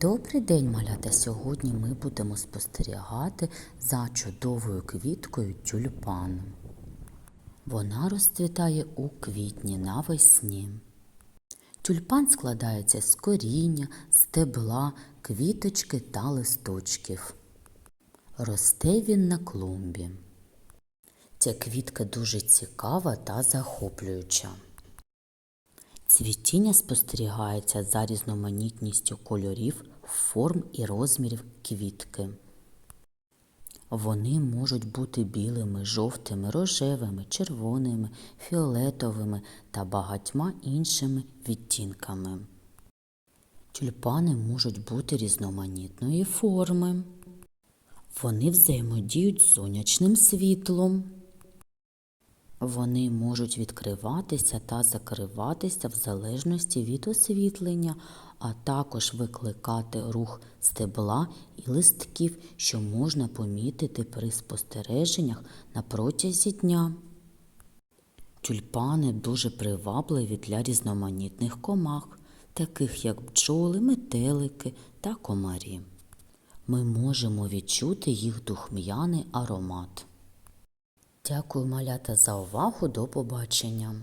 Добрий день, малята! Сьогодні ми будемо спостерігати за чудовою квіткою тюльпаном. Вона розцвітає у квітні навесні. Тюльпан складається з коріння, стебла, квіточки та листочків. Росте він на клумбі. Ця квітка дуже цікава та захоплююча. Цвітіння спостерігається за різноманітністю кольорів, форм і розмірів квітки. Вони можуть бути білими, жовтими, рожевими, червоними, фіолетовими та багатьма іншими відтінками. Тюльпани можуть бути різноманітної форми. Вони взаємодіють з сонячним світлом. Вони можуть відкриватися та закриватися в залежності від освітлення, а також викликати рух стебла і листків, що можна помітити при спостереженнях на протязі дня. Тюльпани дуже привабливі для різноманітних комах, таких як бджоли, метелики та комарі. Ми можемо відчути їх духм'яний аромат. Дякую, малята, за увагу. До побачення.